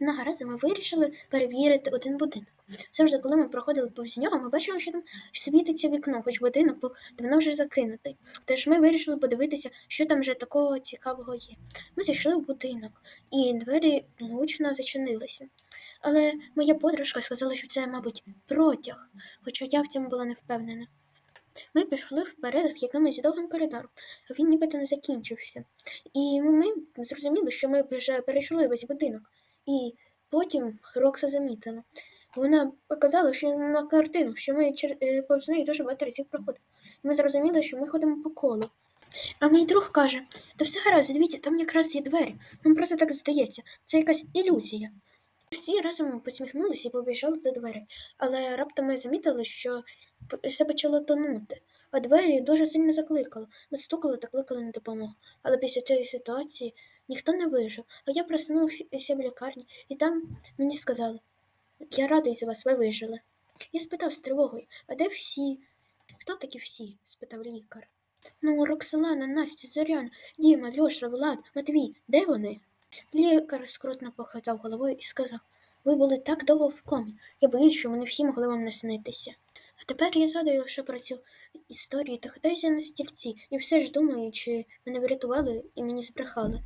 Одного разу ми вирішили перевірити один будинок. Завжди, коли ми проходили повз нього, ми бачили, що там світиться вікно, хоч будинок був давно вже закинутий. Тож ми вирішили подивитися, що там вже такого цікавого є. Ми зайшли в будинок, і двері гучно зачинилися. Але моя подружка сказала, що це, мабуть, протяг, хоча я в цьому була не впевнена. Ми пішли вперед якимось довгим коридором, а він нібито не закінчився. І ми зрозуміли, що ми вже перейшли весь будинок. І потім Рокса замітила. Вона показала, що на картину, що ми е, повз неї дуже багато разів проходимо. І ми зрозуміли, що ми ходимо по колу. А мій друг каже: та все гаразд, дивіться, там якраз є двері. Нам просто так здається, це якась ілюзія. Всі разом посміхнулися і побіжали до дверей, але раптом ми замітили, що все почало тонути, а двері дуже сильно закликали. Ми стукали та кликали на допомогу. Але після цієї ситуації ніхто не вижив, а я проснувся в лікарні, і там мені сказали: я радий за вас, ви вижили. Я спитав з тривогою, а де всі? Хто такі всі? спитав лікар. Ну, Роксолана, Настя, Зоряна, Діма, Льоша, Влад, Матвій, де вони? Лікар скрутно похитав головою і сказав: ви були так довго в комі. Я боюсь, що вони всі могли вам наснитися. А тепер я згадую лише про цю історію та хитаюся на стільці, і все ж думаю, чи мене врятували і мені збрехали.